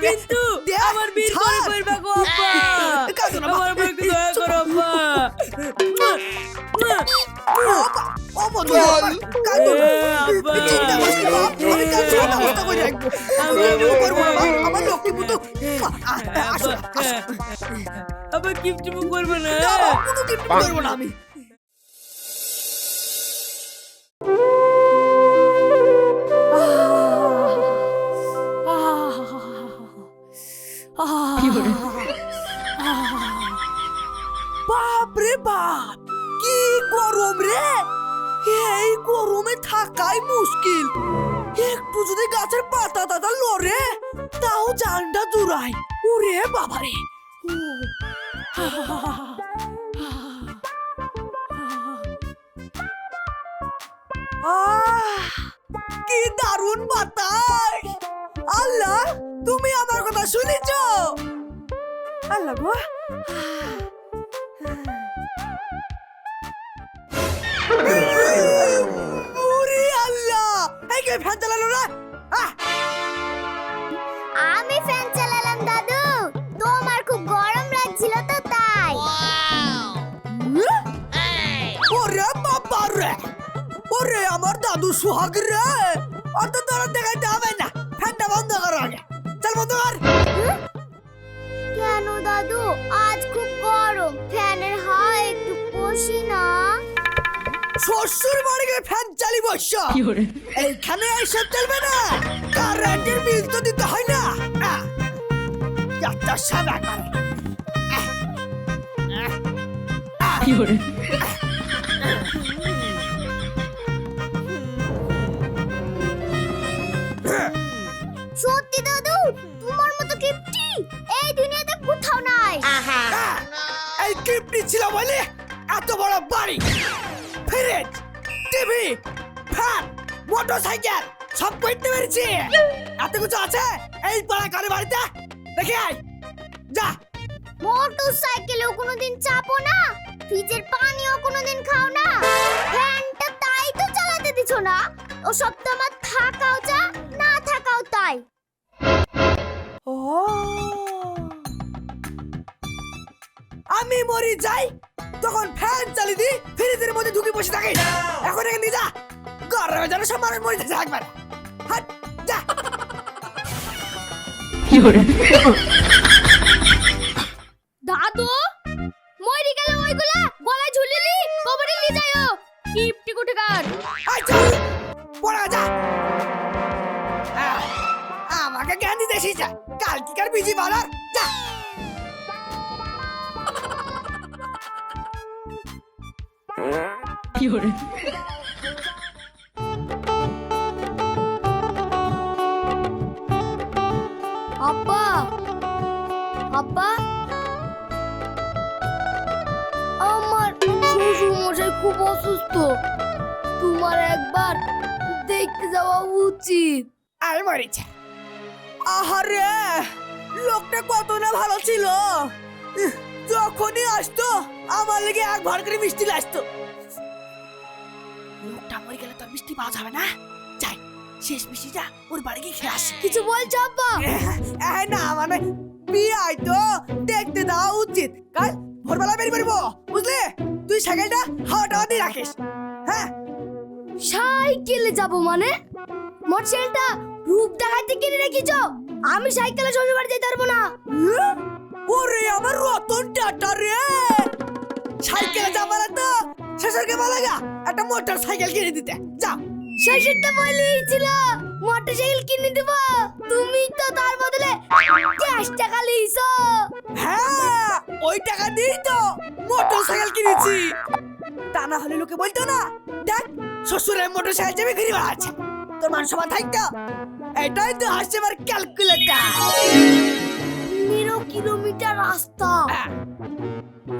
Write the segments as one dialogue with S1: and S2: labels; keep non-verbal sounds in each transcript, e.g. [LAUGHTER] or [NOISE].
S1: কিন্তু আমার বীর করে। করবা গো আব্বা।
S2: কাঁদো না, মা।
S1: দয়া করো আব্বা।
S2: আমার। আমি। রে এই গরমে থাকাই মুশকিল একটু যদি গাছের পাতা টাতা লড়ে তাও জানটা দূরাই ওরে বাবারে কি দারুণ বাতাস আল্লাহ তুমি আমার কথা শুনেছ আল্লাহ গো ফ্যান চালালো না?
S3: আমি ফ্যান চালালাম দাদু। তোমার খুব গরম লাগছিল তো তাই।
S2: ওরে বাবা রে! ওরে আমার দাদু সোহাগ রে! অত তোরা দেখাইতে হবে না। ফ্যানটা বন্ধ করো আগে। চল বন্ধ কর।
S3: কেন দাদু? আজ খুব গরম। ফ্যানের হাওয়া একটু বসি না।
S2: শ্বশুর বাড়ি গিয়ে ফ্যান চালি বস। এইখানে এইসব চলবে না। কারেন্টের বিল তো দিতে হয় না। আহ, যত সব একবার। আহ, আহ, আহ।
S3: সত্যি দাদু তোমার মতো কিপটি এই দুনিয়াতে কোথাও নাই।
S2: আহ, এই কিপটি ছিল বলে এত বড় বাড়ি। ফ্রিজ টিভি ফ্যান মোটরসাইকেল সব করতে পেরেছি। এত কিছু আছে? এই পাড়া কারে বাড়িতে? দেখে আয়। যা।
S3: মোটর সাইকেলেও কোনোদিন চাপো না ফ্রিজের পানিও কোনোদিন খাও না। ফ্যানটা তাই তো চালাতে দিছো না ও সব তো আমার থাকাও যা না থাকাও তাই।
S2: ও। আমি মরি যাই তখন ফ্যান চালি দি ফ্রিজের মধ্যে ঢুকে বসে থাকি। এখন এখানে নিয়ে যা গরমে যেন সব মানুষ মরে যাচ্ছে একবার হাট যা।
S3: দাদু মরি গেল ওইগুলা গলায় ঝুলিলি? কবরে নিয়ে যাও কিপটি কুটকার
S2: পড়া যা। আমাকে জ্ঞান দিতে এসেছে। কাল কি কার বিজি বানার যা
S3: আব্বা। আব্বা। আমার শ্বশুর মশাই খুব অসুস্থ। তোমার একবার দেখতে যাওয়া উচিত।
S2: আর মরেছে আহারে লোকটা কত না ভালো ছিল। যখনই আসতো আমার লেগে এক ভর করে মিষ্টি আসতো লোকটা মরে গেলে তো মিষ্টি পাওয়া যাবে না? যাই শেষ মিষ্টিটা ওর বাড়ি গিয়ে খেয়ে আসি।
S3: কিছু বলছো আব্বা?
S2: এ না মানে বিয়াই তো দেখতে দেওয়া উচিত। কাল ভোরবেলা বেরিয়ে বেরবো বুঝলি? তুই সাইকেলটা হাওয়া টাওয়া দিয়ে রাখিস। হ্যাঁ?
S3: সাইকেলে যাব মানে? মোটরসাইকেলটা রূপ দেখাইতে কিনে রেখেছ? আমি সাইকেলে শ্বশুর বাড়ি যেতে পারব না?
S2: ওরে আমার রতন টাটা রে! সাইকেলে যাবার তো শ্বশুরকে বলাগা একটা মোটর সাইকেল কিনে দিতে। যা যাও
S3: শ্বশুরটা বলেছিল মোটরসাইকেল কিনে দেব। তুমি তো তার বদলে ক্যাশ টাকা লিয়েছো
S2: হ্যাঁ ওই টাকা দিয়ে তো মোটর সাইকেল কিনেছি। তা না হলে লোকে বলতো না দেখ শ্বশুরের মোটর সাইকেল চেপে ঘুরে বেড়াচ্ছে। তোর মান সমান থাকতো? এটাই তো হাসছে আমার ক্যালকুলেটার
S3: কিলোমিটার রাস্তা।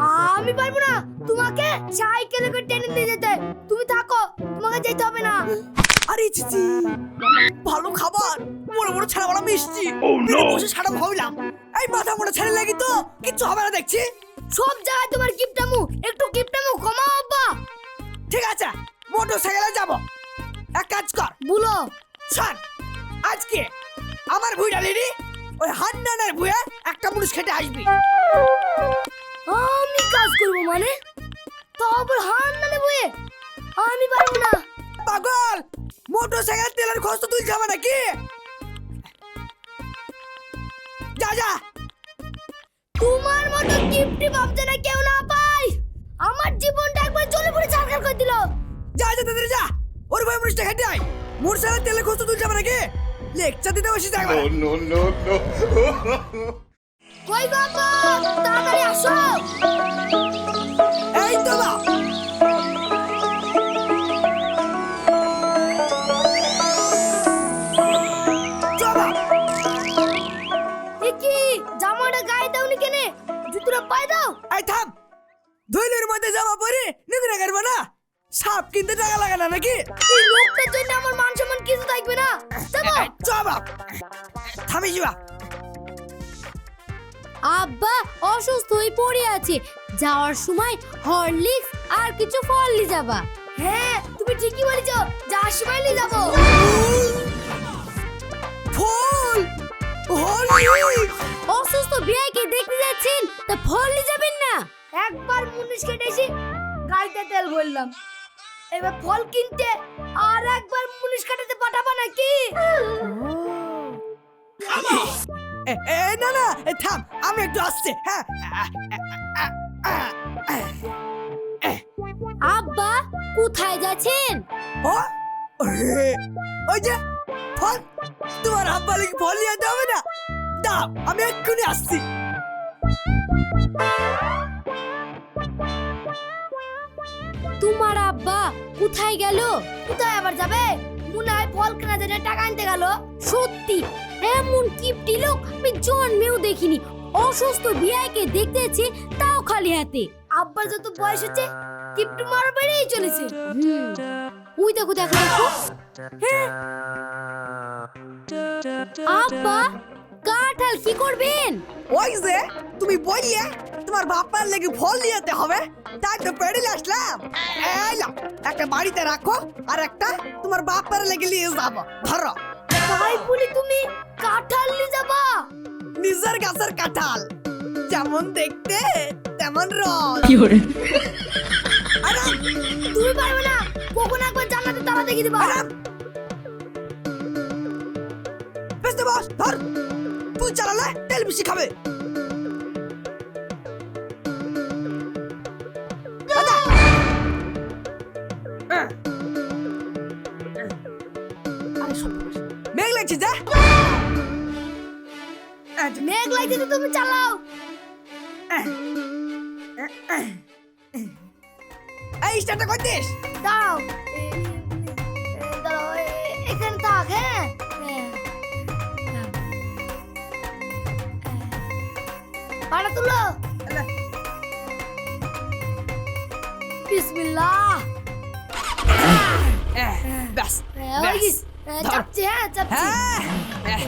S3: আমি পারব না। তোমাকে সাইকেলে করে টেনে নিয়ে যেতে? তুমি থাকো তোমাকে যেতে হবে না।
S2: আরে চিচি ভালো খাবার। বড় বড় ছাড়া বড় মিষ্টি। পেটে বসে সারা ভাবলাম। এই মাথা মোটা ছেড়ে লাগি তো? কিচ্ছু হবে না দেখছি।
S3: সব জায়গায় তোমার কিপটামু। একটু কিপটামু কমাও আব্বা।
S2: ঠিক আছে মোটর সাইকেলে যাব। এক কাজ কর।
S3: বলো।
S2: শোন আজকে আমার ভুইটা লিডি ওই হান্নানের বুয়ে একটা মুনিশ খেটে আসবি।
S3: আমি কাজ করব মানে? তবে হার না নেব আমি পারব না।
S2: পাগল! মোটর সাইকেল তেলের খরচ তো তুই যাবে নাকি যা যা।
S3: তোমার মতো গিফট বাপ যেন কেউ না পাই আমার জীবনটা একবার জ্বলে পড়ে চারকার করে দিল।
S2: যা যা তাদের যা। ওর ভাই মুনিশটা খেটে আয়। মোটর সাইকেল তেলের খরচ তুই যাবে নাকি লেকচার দিতে বসে যাবে
S4: No, no, no, no. [LAUGHS]
S3: কই বাবা? তাড়াতাড়ি আসো।
S2: এই তো চল।
S3: কি জামাটা গায়ে দাওনি কেনে? জুতোটা পায়ে দাও।
S2: এই থাম। ধুইলের মধ্যে জামা পরে নোংরা করব না। সাপ কিনতে টাকা লাগে না নাকি?
S3: এই লোকটার জন্য আমার মান সম্মান কিছু থাকবে না। যাব।
S2: চ বাপ
S5: আব্বা অসুস্থ হয়ে পড়ে আছে। যাওয়ার সময় হরলিক্স আর কিছু ফল নিয়ে যাবা।
S3: হ্যাঁ তুমি ঠিকই বলেছ। যা শিমাইলি যাব।
S2: ফুল? হোলি
S5: অসুস্থ বিয়াইকে দেখতে যাচ্ছেন তা ফল নিয়ে যাবেন না।
S3: একবার মুনিশ কেটেছি গাড়িতে তেল ভরলাম। এবার ফল কিনতে আর একবার মুনিশ কাটাতে পাঠাবো নাকি?
S2: না না থাম আমি একটু আসছি হ্যাঁ।
S5: আব্বা কোথায় যাচ্ছেন?
S2: ও ওই যে ফল তোমার আব্বা লিখে ফল নিয়ে যেতে হবে না? দাও আমি এক্ষুনি আসছি।
S5: তোমার আব্বা কোথায় গেল?
S3: কোথায় আবার যাবে? হয় ফল কেনা জন্য টাকা আনতে গেল,
S5: সত্যি, এমন কিপটি লোক আমি জন্মেও দেখিনি। অসুস্থ বিয়াইকে দেখতেছি তাও খালি হাতে।
S3: আব্বার যত বয়স হচ্ছে, কিপটু মারা বেড়েই চলেছে।
S5: হুম, ওই দেখো দেখো দেখো। হ্যাঁ। আব্বা, কাঁঠাল কি করবেন?
S2: ওই যে, তুমি বললে তোমার বাপ্পার লেগে ফল নিয়ে যেতে হবে। তাই তো পেড়ে আসলাম। একটা বাড়িতে রাখো আর একটা তোমার বাপ্পার লেগে নিয়ে যাব। ধরো।
S3: তাই বলি তুমি কাঁঠাল নিয়ে যাবা?
S2: নিজের গাছের কাঁঠাল। যেমন দেখতে তেমন রস। আরাম
S3: তুমি পারবে না। কখন একবার জান্নাতে তালা দেখে দিবা?
S2: বেসতে বস ধর। তুই চালালে তেল বেশি খাবে। লাগছে যা।
S3: মেঘ লাগছে তুমি চালাও।
S2: এই স্টার্টটা করতিস দাও।
S3: চাপছি হ্যাঁ চাপছি।
S2: হ্যাঁ হ্যাঁ,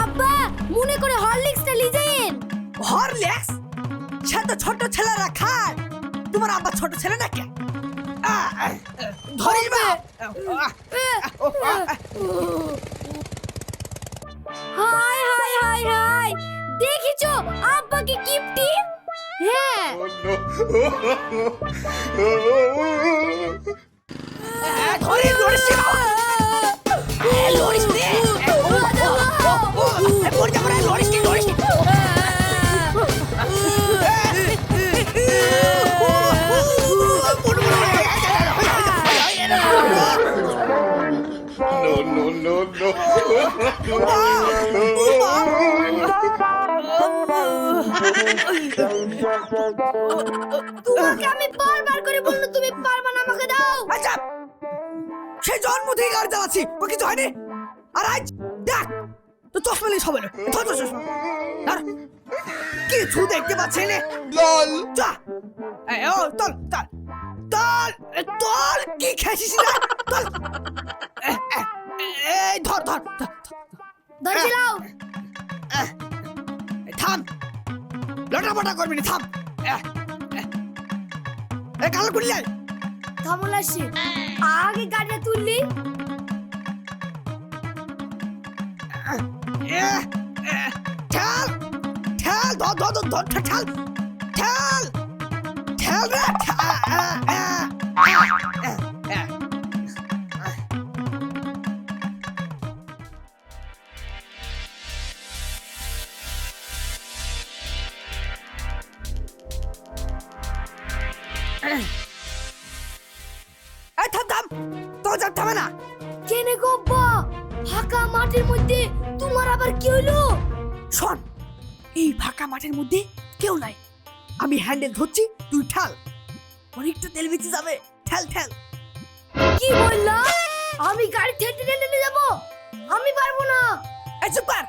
S5: আব্বা মনে করে হরলিক্সটা যাইন
S2: হরলিক্স? সে তো ছোট ছেলেরা খায়। তোমার আব্বা ছোট ছেলে নাকি ধরিস বা
S5: হাই হাই হাই হাই। দেখিছো আব্বাকে কিপটি? হ্যাঁ। [LAUGHS]
S2: ধরিস ধরিস লরিস নে পড়ে যাব রে
S3: আমি বারবার করে বলল তুমি পারবা না আমাকে দাও।
S2: আচ্ছা সে জন্ম থেকে গাড়ি চালাচ্ছি ও কিছু হয়নি? আর আজ দেখ তো চশমা নিয়ে সবাই ধর তো চশমা। কিছু দেখতে পাচ্ছি না।
S4: LOL.
S2: যা। এই ও তল তল তল তল কি খেয়েছিস না তল এই ধর ধর ধর। থাম। লটা বটা করবি না থাম। এ, কালো করলে
S3: থামল আসছি আগে গাড়িটা তুললি।
S2: ঠেল ঠেল ধর ধর ধর ঠেল ঠেল ঠেল রে যা থামে না।
S3: কেনে গো আব্বা? ফাঁকা মাঠের মধ্যে তোমার আবার কি হইল?
S2: শোন এই ফাঁকা মাঠের মধ্যে কেউ নাই। আমি হ্যান্ডেল ধরছি তুই ঠেল। অনেকটা তেল বেঁচে যাবে। ঠেল ঠেল।
S3: কি বললা? আমি গাড়ি ঠেলে ঠেলে যাব? আমি পারব না।
S2: এই চুপ কর।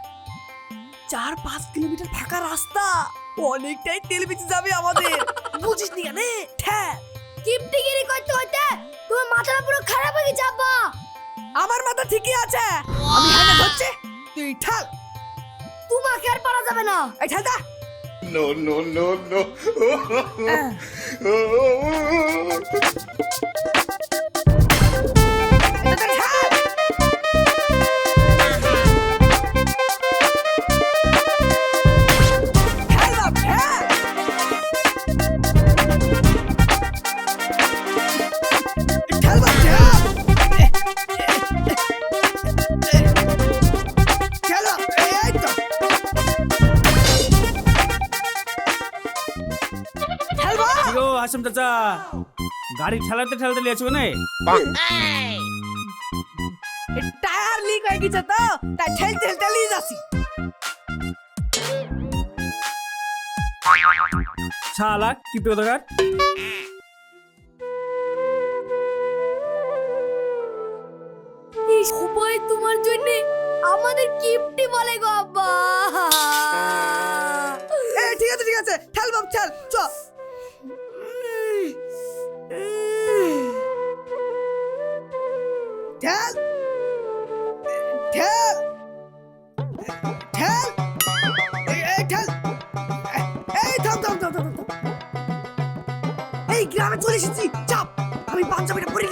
S2: চার পাঁচ কিলোমিটার ফাঁকা রাস্তা। অনেকটাই তেল বেঁচে যাবে আমাদের। [LAUGHS] বুঝিস নি কেন? ঠেল।
S3: কিপটিগিরি করতে করতে তোমার মাথাটা পুরো খারাপ হয়ে গেছে আব্বা।
S2: আমার মাথা ঠিকই আছে। আমি হ্যাঁ হচ্ছে তুই ঠাল।
S3: তোমাকে আর পারা যাবে না।
S2: এই ঠাল দা
S4: নো নো নো no. [LAUGHS]
S6: চাচা গাড়ি ঠেলাতে ঠেলাতে লিয়েছো না
S2: টায়ার লিক হয়ে গেছে তো তাই ঠেল ঠেল ঠেলিয়ে যাচ্ছি।
S6: শালা কি পেদগার
S3: এই সবাই তোমার জন্য আমাদের কিপটি বলে গো আব্বা।
S2: ঠিক আছে ঠিক আছে। ঠেল বাপ ঠেল চ। ঠেল। ঠেল। ঠেল। এই, ঠেল। এই থাম থাম থাম থাম। এই গ্রামে চলে এসেছি। চাপ। আমি পাঞ্জাবিটা পরে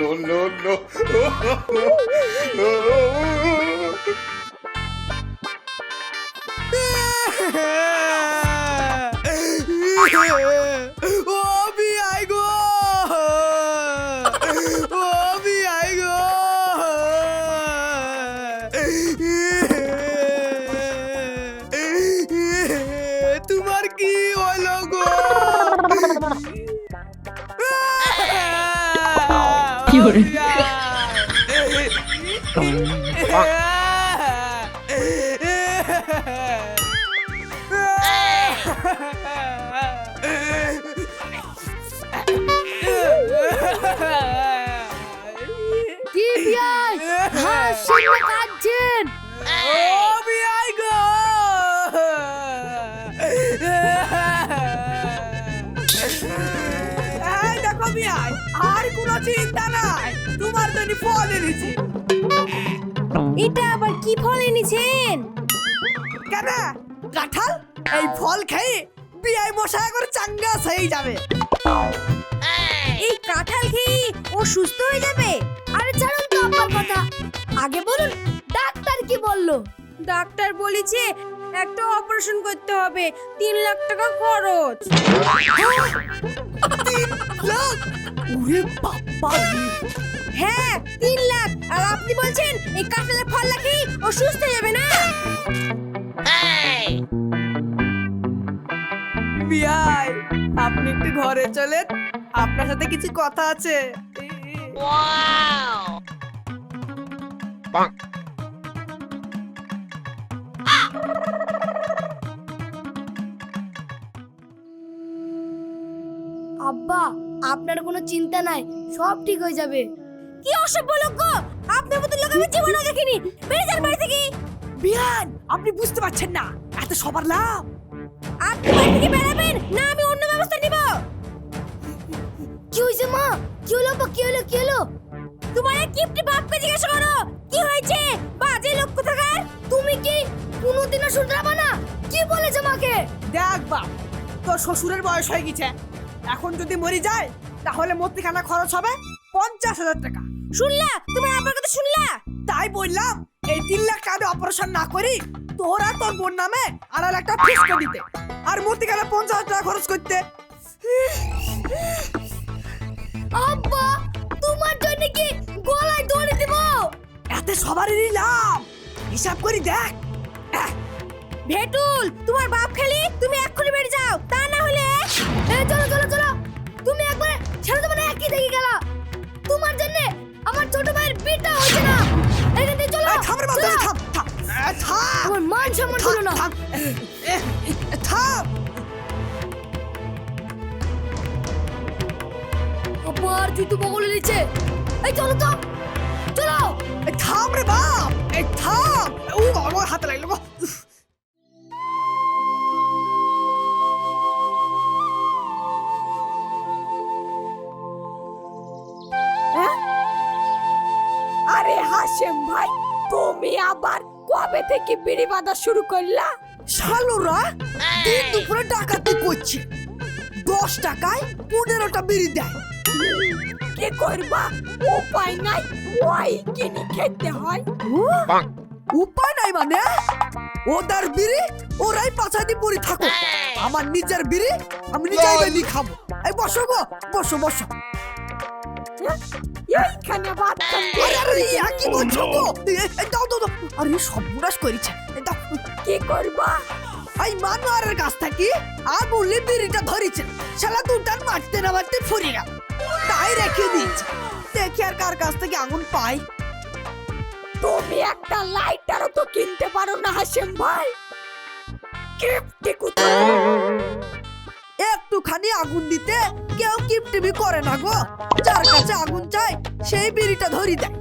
S4: No, no, no, [LAUGHS]
S3: কাঁদছেন
S2: ও বিআই গো! এই দেখো বিআই আর কোনো চিন্তা নাই। তোমার জন্য ফল এনেছি।
S3: এটা আবার কি ফল এনেছেন?
S2: কেন? কাঁঠাল? এই ফল খেয়ে বিআই মশাই করে চাঙ্গা হয়ে যাবে।
S3: এই কাঁঠাল খেয়ে ও সুস্থ হয়ে যাবে? আরে ছাড়ুন তো আপনার কথা। আগে বলুন কি বলল?
S7: ডাক্তার বলেছে একটা অপারেশন করতে হবে তিন লাখ টাকা খরচ।
S2: তিন লাখ? ওরে বাবা
S7: হ্যাঁ তিন লাখ। আর আপনি বলছেন এই কাঁঠালের ফল খেয়ে ও সুস্থ যাবে না?
S2: বিআই আপনি একটু ঘরে চলেন। আপনার সাথে কিছু কথা আছে।
S5: আব্বা আপনার কোনো চিন্তা নাই সব ঠিক হয়ে যাবে।
S8: কি অসভ্য লোক গো! আপনার মতো লোক আমি জীবনে দেখিনি। বেরিয়ে যান বাড়ি থেকে।
S2: বিয়ান আপনি বুঝতে পারছেন না এত সবার লাভ।
S8: আপনি বাড়ি থেকে বেরাবেন না আমি অন্য ব্যবস্থা নিব।
S5: কি হয়েছে মা? কি হলো আব্বা? কি হলো? কি হলো?
S8: তোমার কিপটি বাপকে জিজ্ঞাসা করো কি হয়েছে? বাজে লোক কোথাকার?
S5: তুমি কি কোনোদিনও শুধরাবা না? কি বলেছে মাকে?
S2: দেখ বাপ তোর শ্বশুরের বয়স হয়ে গেছে। এখন যদি মরি যায় তাহলে মূর্তিখানা খরচ হবে পঞ্চাশ হাজার টাকা।
S8: শুনলা? তোমার আব্বার কথা শুনলা?
S2: তাই বললাম এই তিন লাখ টাকা অপারেশন না করি তোরা তোর বোন নামে আড়াই লাখ টাকা ফিসকে দিতে। আর মূর্তিখানা পঞ্চাশ হাজার টাকা খরচ করতে।
S5: আব্বা তোমার জন্য কি? গলায় দড়ি দেব?
S2: এতে সবারই লাভ। হিসাব করি দেখ।
S8: ভেটুল তোমার বাপ খালি? তুমি এক্ষুনি বেরিয়ে যাও। তা না হলে
S5: এ চলো চলো চলো। তুমি একবার ছেড়ে না একই দেখে গেল। তোমার জন্য আমার ছোট ভাইয়ের বিটা হচ্ছে না। এখান থেকে চলো।
S2: এই বাপ। থাম থাম।
S5: আমার মান সম্মান ছিল না।
S2: থাম।
S5: আবার জুতো বগলে নিচ্ছে। এই
S2: থাম রে ও আমার হাতে লাগল গো। উফ।
S8: আরে হাসেম ভাই, তুমি আবার কবে থেকে বিড়ি বাঁধা শুরু করলা?
S2: শালোরা দিন দুপুরে ডাকাতি করছে। দশ টাকায় পনেরোটা বিড়ি দেয়।
S8: কি করবা? উপায় নাই ওই কিনে খেতে হয়।
S2: উপায় নাই মানে? ওদের বিড়ি ওরাই পাছাদি পড়ে থাকো আমার নিজের বিড়ি আমি নিজেই বেলি খাব। এই বসো গো বসো বসো।
S8: এইখানে ভাত
S2: আরে আরে কি বলছো গো? এ, এ, দাও দাও দাও। আরে সর্বনাশ করেছে। এ, দাও।
S8: কি করবা?
S2: এই মানোয়ারের কাছ থেকে আগুলি বিড়িটা ধরেছে। শালা দুটান মারতে না মারতে ফুরি গেল। তাই রেখে দিয়েছে। দেখি আর কার কাছ থেকে আগুন পাই।
S8: তুমি একটা লাইটারও তো কিনতে পারো না হাসেম ভাই। কিপটি কোথায়?
S2: একটুখানি আগুন দিতে কেউ কিপটিমি করে না গো। যার কাছে আগুন চাই সেই বিড়িটা ধরি দেয়।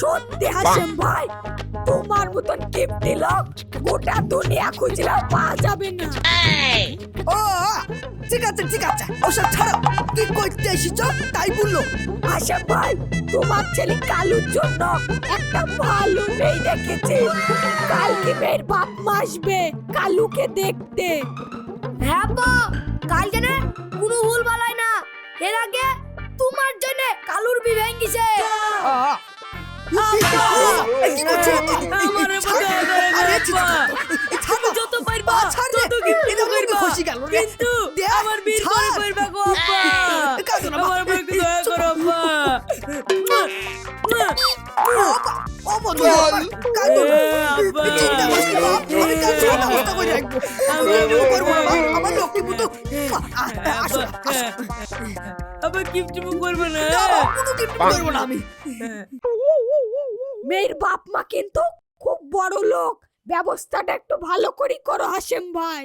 S8: সত্যি হাসেম ভাই? তোমার মতন কিপটি লোক গোটা দুনিয়া খুঁজলেও পাওয়া যাবে না।
S2: ও ঠিক আছে ঠিক আছে ওসব ছাড়ো। কি করতে এসেছ তাই বলল।
S8: আশা ভাই তোমার ছেলে কালুর জন্য একটা ভালো মেয়ে দেখেছে। কালকে মেয়ের বাপ মা আসবে কালুকে দেখতে।
S5: হ্যাঁ বা কাল জানে কোনো ভুল বালাই না। এর আগে তোমার জন্য কালুর বিয়ে গেছে
S2: আহ!
S1: যত পারবা। তত কিন্তু
S2: কাঁদো না, কোনো করব না আমি।
S8: মেয়ের বাপ মা কিন্তু খুব বড় লোক। ব্যবস্থাটা একটু ভালো করে করো হাসেম ভাই।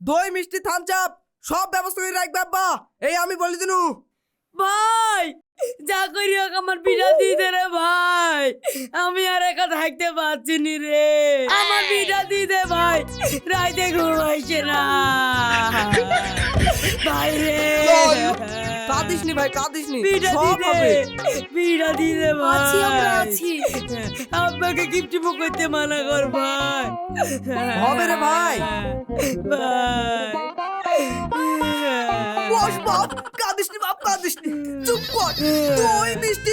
S2: দই মিষ্টি থামচাপ সব ব্যবস্থা করে রাখবে আব্বা। এই আমি বলে দিনু।
S1: ভাই যা করি হোক আমার বিড়া দিয়ে দে রে ভাই। আমি আর একা থাকতে পারছি নি রে। আমার বিড়া দিয়ে দে ভাই। রাইতে ঘুমাইছে না। [LAUGHS] ভাই রে
S2: কাঁদিস নি ভাই কাঁদিস নি সব হবে।
S1: বিড়া দিয়ে দে ভাই।
S5: আছি আমরা আছি।
S1: আব্বাকে গিফট করতে মানা কর ভাই।
S2: হবে রে ভাই। বস বাপ কাঁদিস নি বাপ কাঁদিস নি। চুপ কর দই মিষ্টি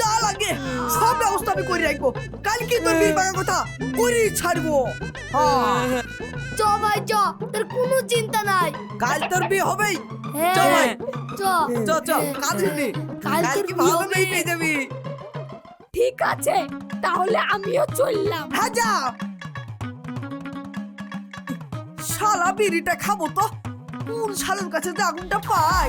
S2: যা লাগে সব ব্যবস্থা আমি করে রাখব। কালকে তোর কথা করে ছাড়বো। হ্যাঁ,
S5: চ ভাই চ তোর কোনো চিন্তা নাই।
S2: কাল তোর বিয়ে হবেই।
S5: হ্যাঁ
S2: চ ভাই
S5: চ।
S2: চ চ কাঁদিস নি। কালকে ভালো। মেয়ে পেয়ে যাবি।
S8: ঠিক আছে তাহলে আমিও চললাম।
S2: হ্যাঁ যা শালা বিড়িটা খাব তো। কোন শালের কাছে যে আগুনটা পাই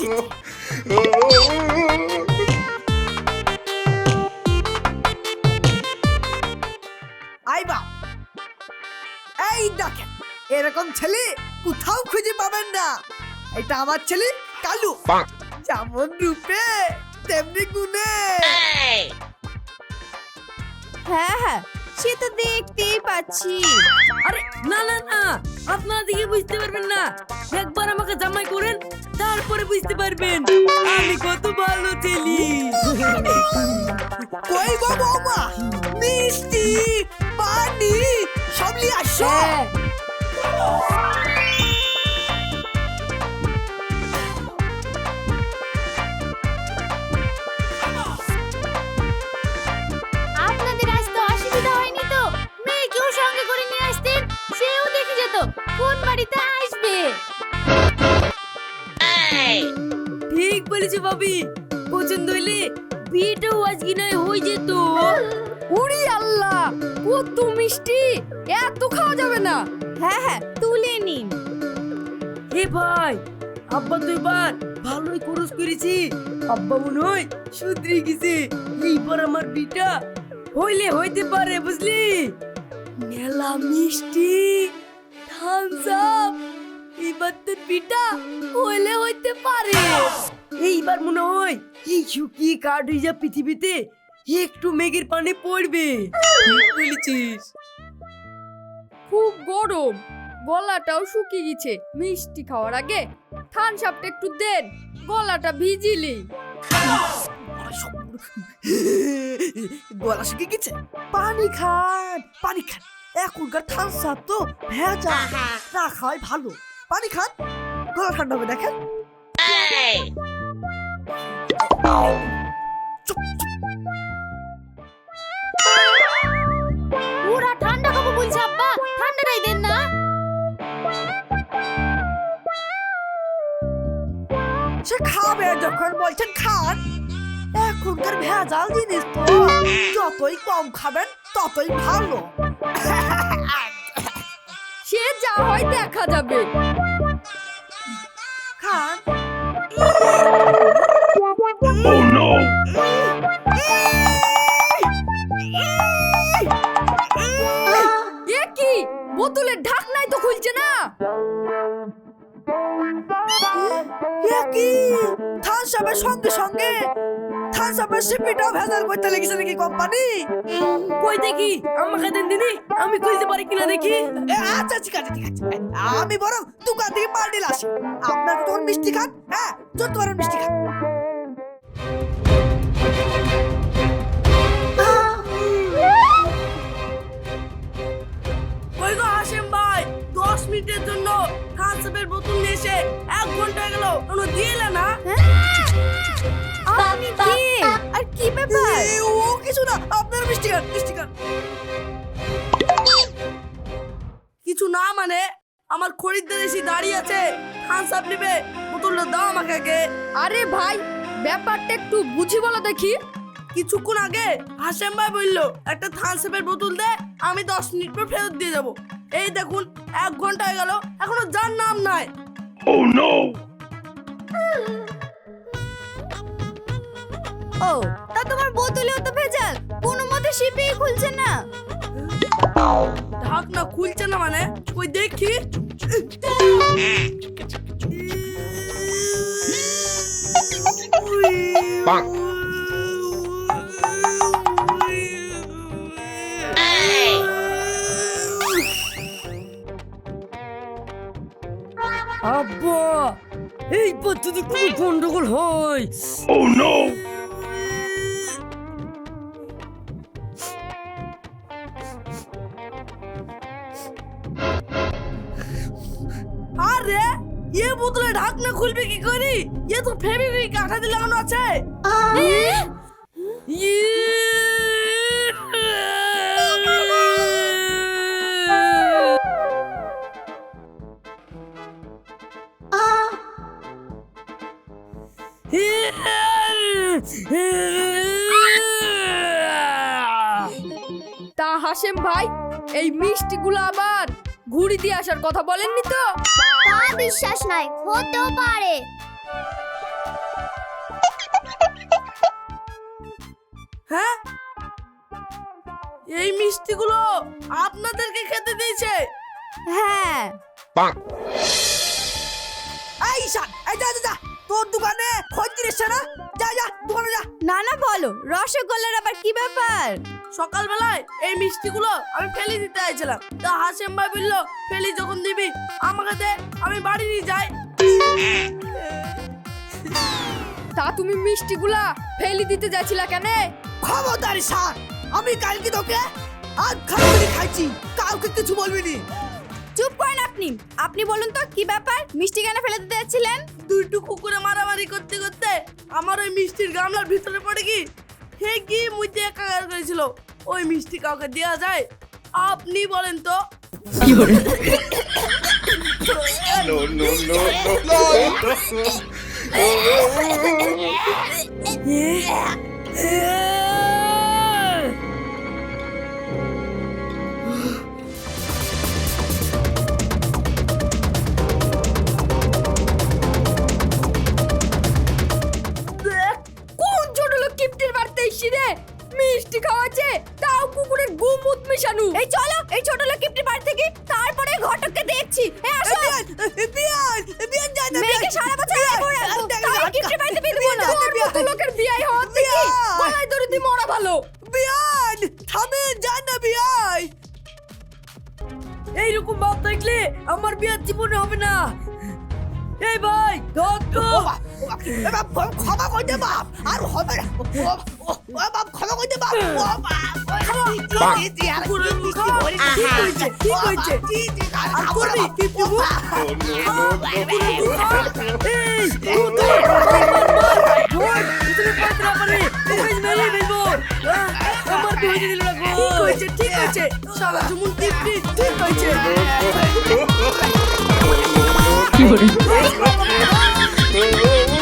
S2: চলে এসেছি।
S4: no.
S2: আই বা এই দেখেন এরকম ছেলে কোথাও খুঁজে পাবেন না। এটা আমার ছেলে কালু। যেমন রূপে তেমনি গুণে।
S5: হ্যাঁ হ্যাঁ। সে তো দেখতেই পাচ্ছি।
S1: আরে না না না আপনারা দেখে বুঝতে পারবেন না। একবার আমাকে জামাই করেন তারপরে বুঝতে পারবেন। আমি কত ভালো ছেলি।
S2: কই গো বৌমা? মিষ্টি পানি সব নিয়ে আসো।
S3: বাড়িতে আসবে
S1: ঠিক বলেছ ভাবি পছন্দ হইলে বিয়েটাও আজকে নয় হয়ে যেত।
S5: উড়ি আল্লাহ কত মিষ্টি। এত খাওয়া যাবে না। হ্যাঁ হ্যাঁ তুলে নিন।
S1: হে ভাই আব্বা তো এবার ভালোই খরচ করেছি। আব্বা মনে হয় শুধরে গেছে। এইবার আমার বিটা হইলে হইতে পারে বুঝলি? মেলা মিষ্টি। থামস আপ এইবার তোর বিটা হইলে হইতে পারে। এইবার মনে হয় এই শুকিয়ে কাঠ হয়ে যা পৃথিবীতে একটু মেঘের পানি পড়বে। বলেছিস।
S5: খুব গরম। গলাটাও শুকিয়ে গেছে। মিষ্টি খাওয়ার আগে থান সাপটা একটু দেন। গলাটা ভিজিলি। [LAUGHS]
S2: গলা শুকিয়ে গেছে? পানি খান পানি খান। এখনকার ঠান্সা তো ভেজা। না খাওয়াই ভালো। পানি খান। গলা ঠান্ডা হবে দেখেন।
S3: পুরা ঠান্ডা খাব বলছে আব্বা। ঠান্ডাটাই দেন না।
S2: সে খাবে যখন বলছেন খান। এখনকার ভেজাল জিনিস তো যতই কম খাবেন ততই ভালো।
S5: সে যা হয় দেখা যাবে।
S2: খান।
S4: Oh no!
S5: এ কি? বোতলের ঢাকনাই তো খুলছে না।
S2: কি? থানসাপের সঙ্গে সঙ্গে থানসাপের সিপিটাও ভেজাল করতে লেগেছে নাকি কোম্পানি?
S1: কই দেখি? আমাকে দেন দিনি আমি খুলতে পারি কিনা দেখি।
S2: এ, আচ্ছা ঠিক আছে ঠিক আছে। আমি বরং দোকান থেকে পার্টিল আসি। আপনার তখন মিষ্টি খান? হ্যাঁ যত পারেন মিষ্টি খান।
S1: কই গো হাসেম ভাই দশ মিনিটের জন্য থামসআপের বোতল নিয়ে এসে এক ঘণ্টা হয়ে গেল। কোনো দিয়েলে না?
S5: আপনি কে? আর কি ব্যাপার?
S2: ও কিছু না আপনার মিষ্টি খান মিষ্টি খান।
S1: কিছু না মানে আমার খরিদ্দার এসে দাঁড়িয়ে আছে থামসআপ নিবে বোতলটা দাও আমাকে আগে।
S5: আরে ভাই ব্যাপারটা একটু বুঝি বলো দেখি।
S1: কিছুক্ষণ আগে হাসেম ভাই বলল একটা থামসআপের বোতল দে আমি দশ মিনিট পর ফেরত দিয়ে যাব। এই দেখুন এক ঘণ্টা হয়ে গেল এখনও যার নাম নাই।
S4: Oh no! [LAUGHS]
S5: ও তা তোমার বোতলেও তো ভেজাল। কোনো মতে শিপেই খুলছে না।
S1: ঢাকনা খুলছে না মানে? ওই দেখি। আব্বা এই পদ্ধতি খুব গন্ডগোল হয়।
S4: Oh no!
S1: খুলবে কি করি? এ তো ফেবিকুইক কাঠা দিয়ে লাগানো আছে।
S5: তা হাসেম ভাই, এই মিষ্টিগুলো আবার ঘুড়ি দিয়ে আসার কথা বলেননি তো?
S3: তা বিশ্বাস নাই হতেও পারে।
S1: হ্যাঁ? এই মিষ্টিগুলো আপনাদেরকে খেতে দিয়েছে।
S5: হ্যাঁ।
S2: এই ঈশান এই যা যা, যা তোর দোকানে খদ্দের এসছে না? যা যা দোকানে যা।
S5: না না বলো রসগোল্লার আবার কি ব্যাপার?
S1: সকালবেলায় এই মিষ্টিগুলো আমি ফেলে দিতে চাইছিলাম। তা হাসেম ভাই বলল ফেলি যখন দিবি আমাকে দে আমি বাড়ি নিয়ে যাই।
S5: তা তুমি মিষ্টিগুলা ফেলি দিতে যাচ্ছিলা কেন?
S2: খবরদার ঈশান আমি কালকে তোকে আজ খালি খাইছি কাউকে কিছু বলবি নি।
S5: চুপ করেন আপনি। আপনি বলুন তো কি ব্যাপার? মিষ্টি কেন ফেলে দিতে যাচ্ছিলেন?
S1: দুইটু কুকুরে মারামারি করতে করতে আমার ওই মিষ্টির গামলার ভিতরে পড়ে কি? হে কি মুইতে একাকার করেছিল? ওই মিষ্টি কাউকে দেওয়া যায়? আপনি বলেন তো।
S4: No, no, no, no, no.
S5: কোন ছোট লোক কিপ্টের বাড়িতে রে মিষ্টি খাওয়াচ্ছে তাও কুকুরের গুমুত মিশানু এই চলো এই ছোট লোক কিপ্টের বাড়ি থেকে তারপরে ঘটককে দেখছি এই আসো
S2: বিয়ান বিয়ান যা না
S5: মেয়েকে সারা বছর আগে করে রাখব তাও কিপ্টের বাড়িতে বিয়ে দেবো না তোর মতো লোকের বিয়ে হওয়ার থেকে গলায় দড়ি মরা ভালো
S2: বিয়ান থামে যা না বিয়ান
S1: এইরকম ভাব থাকলে আমার বিয়ার জীবনে হবে না এই ভাই দত্ত
S2: ক্ষমা করে দে বাপ আর হবে না বাপ ক্ষমা
S1: তুমি ঠিক
S4: no.